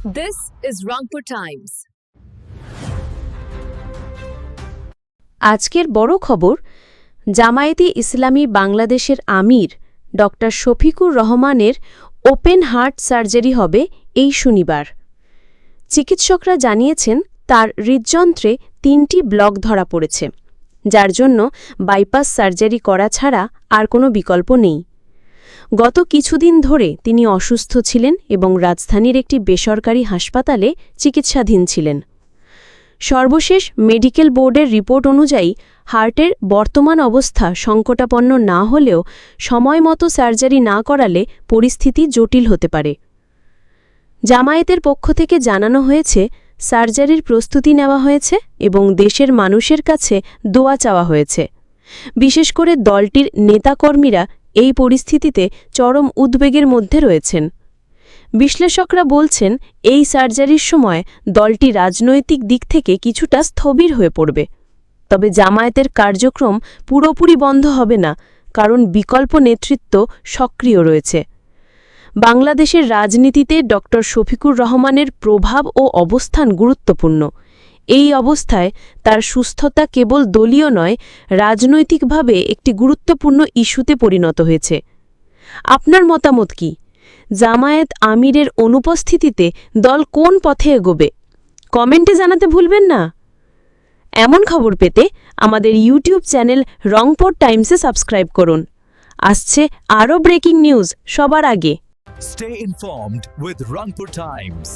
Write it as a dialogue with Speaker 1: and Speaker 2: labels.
Speaker 1: This is Rangpur Times.
Speaker 2: আজকের বড় খবর, জামায়াতে ইসলামী বাংলাদেশের আমির ডক্টর শফিকুর রহমানের ওপেন হার্ট সার্জারি হবে এই শনিবার চিকিৎসকরা জানিয়েছেন, তার হৃদযন্ত্রে তিনটি ব্লক ধরা পড়েছে, যার জন্য বাইপাস সার্জারি করা ছাড়া আর কোনো বিকল্প নেই গত কিছুদিন ধরে তিনি অসুস্থ ছিলেন এবং রাজধানীর একটি বেসরকারি হাসপাতালে চিকিৎসাধীন ছিলেন। সর্বশেষ মেডিকেল বোর্ডের রিপোর্ট অনুযায়ী হার্টের বর্তমান অবস্থা সংকটাপন্ন না হলেও সময় মতো সার্জারি না করালে পরিস্থিতি জটিল হতে পারে। জামায়াতের পক্ষ থেকে জানানো হয়েছে, সার্জারির প্রস্তুতি নেওয়া হয়েছে এবং দেশের মানুষের কাছে দোয়া চাওয়া হয়েছে। বিশেষ করে দলটির নেতাকর্মীরা এই পরিস্থিতিতে চরম উদ্বেগের মধ্যে রয়েছেন। বিশ্লেষকরা বলছেন, এই সার্জারির সময় দলটি রাজনৈতিক দিক থেকে কিছুটা স্থবির হয়ে পড়বে। তবে জামায়াতের কার্যক্রম পুরোপুরি বন্ধ হবে না, কারণ বিকল্প নেতৃত্ব সক্রিয় রয়েছে। বাংলাদেশের রাজনীতিতে ড শফিকুর রহমানের প্রভাব ও অবস্থান গুরুত্বপূর্ণ। এই অবস্থায় তার সুস্থতা কেবল দলীয় নয়, রাজনৈতিকভাবে একটি গুরুত্বপূর্ণ ইস্যুতে পরিণত হয়েছে। আপনার মতামত কি? জামায়াত আমিরের অনুপস্থিতিতে দল কোন পথে এগোবে? কমেন্টে জানাতে ভুলবেন না। এমন খবর পেতে আমাদের ইউটিউব চ্যানেল রংপোর টাইমসে সাবস্ক্রাইব করুন। আসছে আরও ব্রেকিং নিউজ সবার আগে।
Speaker 3: Stay informed with Rangpur Times.